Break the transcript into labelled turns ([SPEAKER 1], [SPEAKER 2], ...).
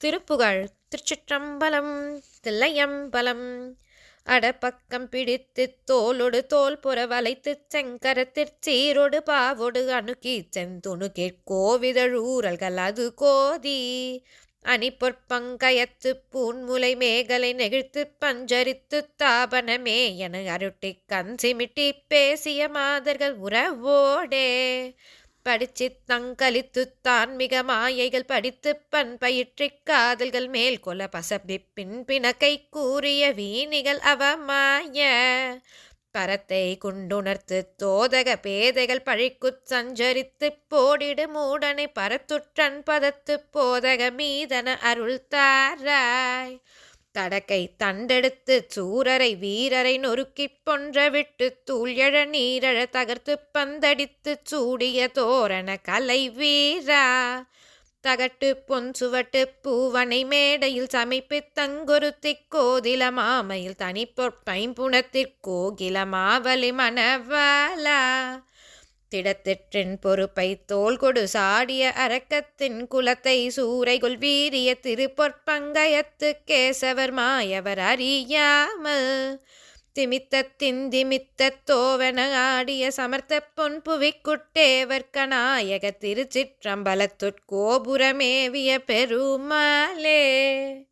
[SPEAKER 1] திருப்புகழ் திருச்சிற்றம்பலம் தில்லையம்பலம். அடப்பக்கம் பிடித்து தோலொடு தோல் புற வளைத்து செங்கரத்திற் சீரொடு பாவொடு அணுக்கி செந்துணு கேட்கோவிதழூரல்கள் அது கோதி. அணிப்பொற்பங்கயத்து பூன்முலை மேகலை நெகிழ்த்து பஞ்சரித்து தாபனமே என அருட்டி கஞ்சிமிட்டி பேசிய மாதர்கள் உறவோடே. படிச்சித் தங்களித்து தான்மிக மாயைகள் படித்து பண் பயிற்றிக் காதல்கள் மேல் கொல பசப்பி பிணக்கை கூறிய வீணிகள் அவமாய பரத்தை குண்டுணர்த்து தோதக பேதைகள் பழிக்குச் சஞ்சரித்து போடிடு மூடனை பரத்துற்றன் பதத்து போதக மீதன அருள் தாராய். தடக்கை தண்டெடுத்து சூரரை வீரரை நொறுக்கிப் பொன்ற விட்டு தூள்யழ நீரழ தகர்த்து பந்தடித்து சூடிய தோரண கலை வீரா. தகட்டு பொன் சுவட்டு பூவனை மேடையில் சமைப்பு தங்குருத்திக் கோதில மாமையில் தனிப்பொற்பைம்புணத்திற்கோகில மாவலி மணவாலா திடத்திற்றின் பொறுப்பை தோல் கொடு சாடிய அரக்கத்தின் குலத்தை சூறைகுல் வீரிய திருப்பொற்பங்கயத்து கேசவர் மாயவர் அறியாமல். திமித்தத்தின் திமித்த தோவன ஆடிய சமர்த்த பொன் புவிக்குட்டேவர்க்க நாயக திருச்சிற்றம்பலத்துட் கோபுரமேவிய பெருமாளே.